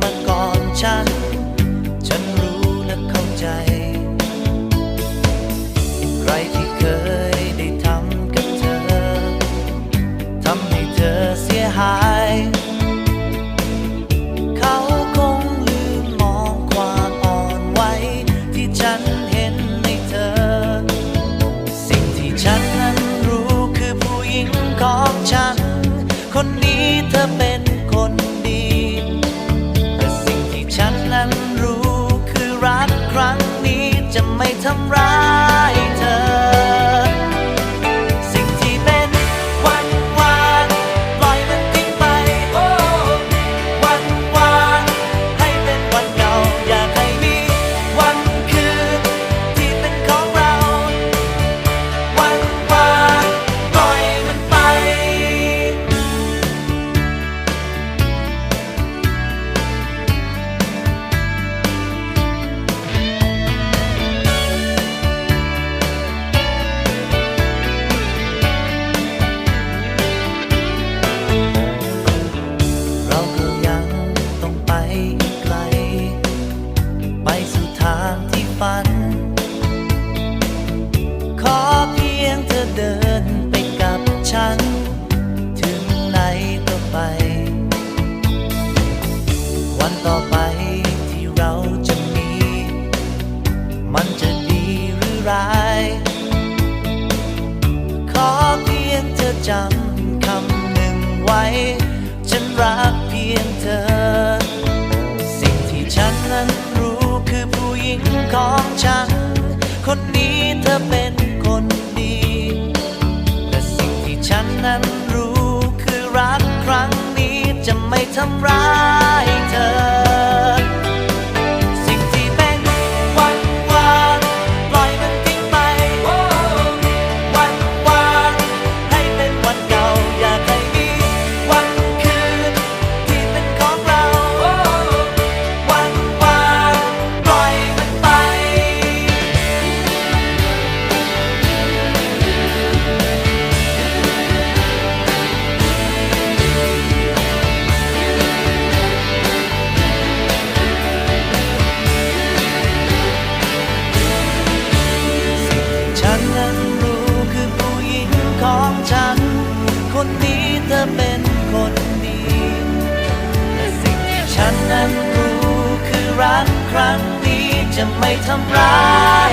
มาก่อนฉัน ต่อไปที่เราจะมี มันจะดีหรือร้าย ขอเพียงเธอจำคำหนึ่งไว้ ฉันรักเพียงเธอ สิ่งที่ฉันนั้นรู้คือผู้หญิงของฉัน คนนี้เธอเป็นคนดี แต่สิ่งที่ฉันนั้นรู้คือรักครั้งนี้จะไม่ทำร้าย คนนี้เธอเป็นคนดีแต่สิ่งที่ฉันนั้นรู้คือรักครั้งนี้จะไม่ทำร้าย